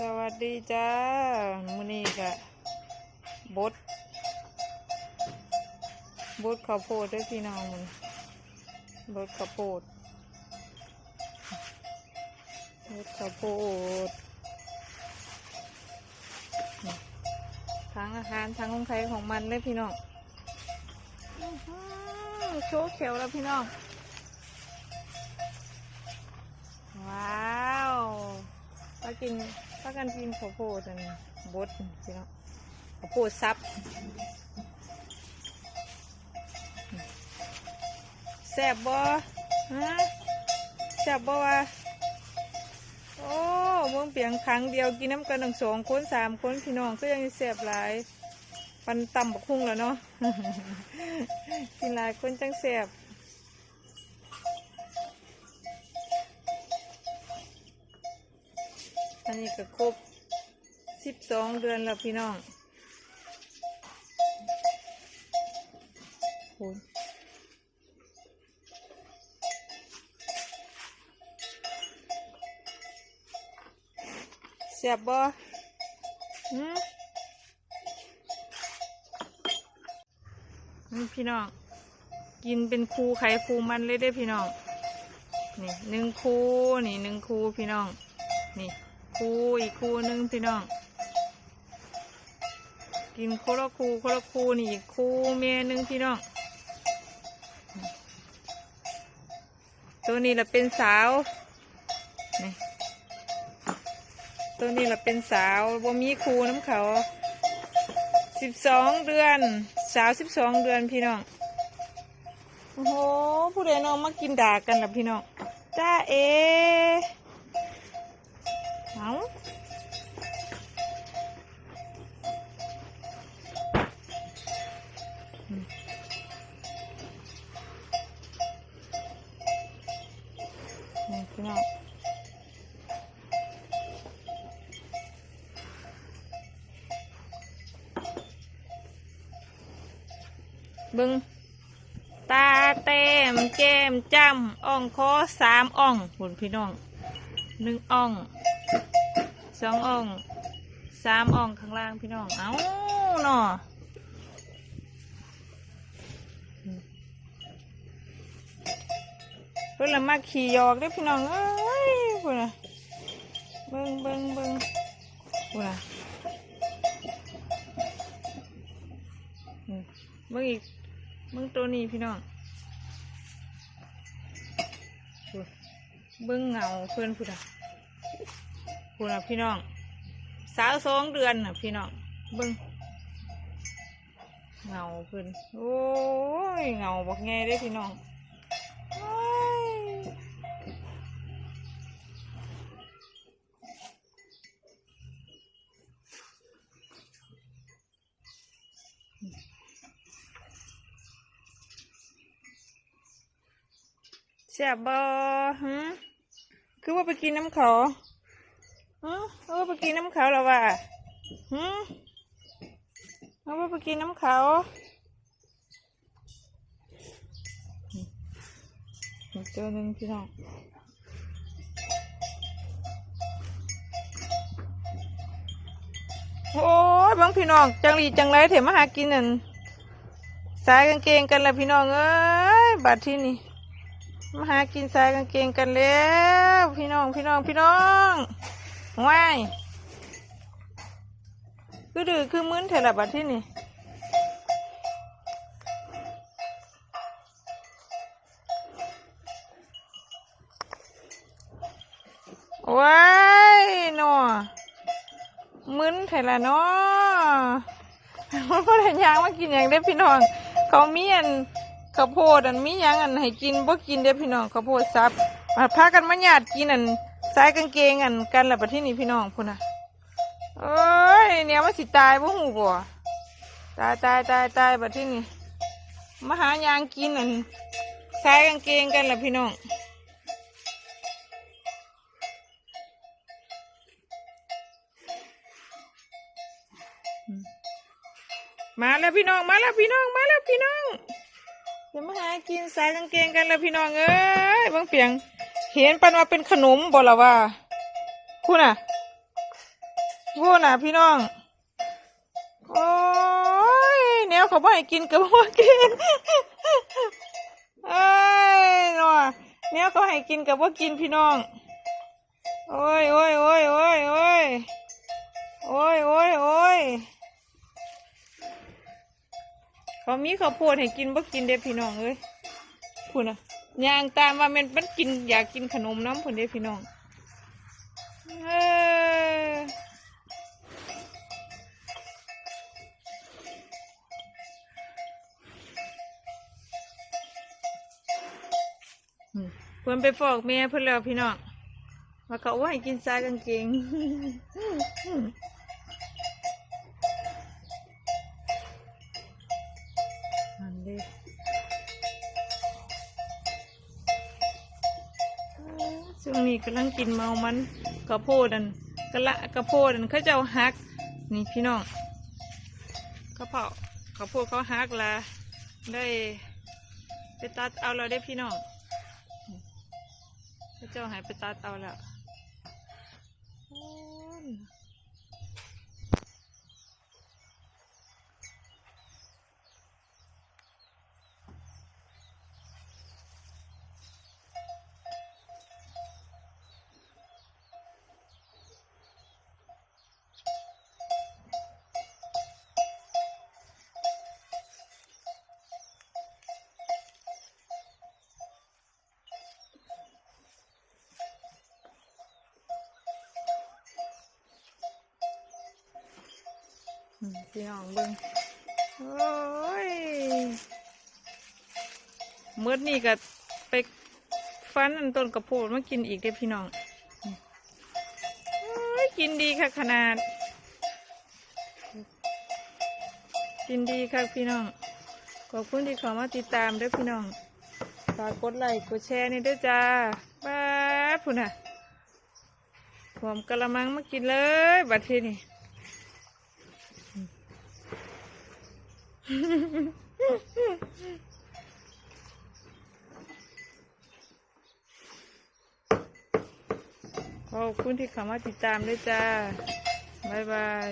สวัสดีจ้ามื้อนี้กะบดบดข้าวโพดด้วยพี่น้องมันบดข้าวโพดบดข้าวโพดทั้งอาหารทั้งของใครของมันเลยพี่น้องโชว์เขียวแล้วพี่น้อง ว้าวป้ากิน ปากันกินข้าวโพดอันบดพี่น้องข้าวโพดซับแซ่บบ่ฮะแซ่บบ่วะโอ้เมืองเปียงครั้งเดียวกินน้ำกันทั้งสองคนสามคนพี่น้องก็ยังแซ่บหลายปันตำบักคุ้งแล้วเนาะกินหลายคนจังแซ่บ นี้ก็ครบสิบสองเดือนแล้วพี่น้องโอ้ยเสียบบ่หืมพี่น้อง กินเป็นคูไข่คูมันเลยได้พี่น้อง นี่หนึ่งคูนี่หนึ่งคูพี่น้อง นี่ คูอีกคูหนึงพี่น้อง กินโคละคูโคละคูนี่อีกคูเมียหนึงพี่น้อง ตัวนี้ละเป็นสาวนี่ตัวนี้ละเป็นสาวบ่มีคูน้ำเขาสิบสองเดือนสาวสิบสองเดือนพี่น้องโอ้โหผู้ใดน้องมากินด่ากันล่ะพี่น้องจ้าเอ นี่พี่น้องบึงตาเต็มแก้มจำอ่องคอสามอ่องคุณพี่น้องหนึ่งอ่อง สองอ่องสามอ่องข้างล่างพี่น้อง เอาหนอเพิ่นละมาขี่ยอกด้อพี่น้องเอ้ยพุ่นะเบิ่งเบิ่งเบิ่งพุ่นะเบิ่งอีกเบิ่งตัวนี้พี่น้องเบิ่งเงาเพิ่อนพุ่นะ คุณนะพี่น้อง สาวสองเดือนน่ะพี่น้องเบิ้งเงาเพิ่นโอ้ยเงาบอกไงได้พี่น้องโอ้ยแซ่บบ่ฮะคือว่าไปกินน้ำเขา ฮะเอาไปกินน้ำเขาแล้วว่ะฮะเอาไปกินน้ำเขาอีกตัวหนึ่งพี่น้องโอ้ยบางพี่น้อง จังรีจังไรเถอะมาหากินนั่นสายกางเกงกันแล้วพี่น้องเอ้ยบัดที่นี่มาหากินสายกางเกงกันแล้ว พี่น้องพี่น้องพี่น้อง ว้ายคือดื้อคือมึนเถอะละบัดที่นี่ว้ายหนอมึนเถอะละเนาะมันพอได้ยางมากินอย่างได้พี่น้อง เขามีอันข้าวโพดอันมียังอันให้กินบ่กินเด้พี่น้องข้าวโพดซับมาพากันมาหยาดกินอัน สายกางเกงอันกันละประเทศนี้พี่น้องพุ่นน่ะเอ้ยเนี่ยมันสิตายบ่หูบ่ตายตายตายตายประเทศนี้มาหายางกินอันสายกางเกงกันละพี่น้องมาแล้วพี่น้องมาแล้วพี่น้องมาแล้วพี่น้องเดี๋ยวมาหากินสายกางเกงกันละพี่น้องเอ้ยบางเปียง เห็นปันว่าเป็นขนมบ่ละว่าคุณอะพูดน่ะ พี่น้อง โอ้ยแนวเขาบ่ให้กินกับบ่กินเอ้ยหนัวแนวเขาให้กินกับบ่กินพี่น้อง โอ้ยโอ้ยโอ้ยโอ้ยโอ้ยโอ้ยโอ้ยโอ้ยเขามีข้าวโพดให้กินบ่กินเด้พี่น้องเอ้ยพูดน่ะ ย่างตามว่ามันมันกินอยากกินขนมน้ำพุ่นเด้พี่น้องเออเพิ่นไปฟอกแม่เพิ่นแล้วพี่น้องว่าเขาว่าให้กินซากางเกง ช่วงนี้กำลังกินเมามันกระโพดันกระละกระโพดันเขาเจ้าฮัก นี่พี่น้องกระเพราข้าวโพดเขาฮักละได้ไปตัดเอาเราได้พี่น้องเขาเจ้าหายไปตัดเอาแล้ว พี่น้องเบิ้งโอ้ยเมื่อนี่ก็ไปฟันอันต้นกระโพดมากินอีกเด้พี่น้องโอ้ยกินดีค่ะขนาด กินดีค่ะพี่น้อง ขอบคุณที่เข้ามาติดตามด้วยพี่น้องฝากกดไลค์กดแชร์นี่ด้วยจ้าบ้าพุ่นอะผมกระมังมากินเลย บัดทีนี่ ขอบคุณที่เข้ามาติดตามด้วยจ้า บ๊ายบาย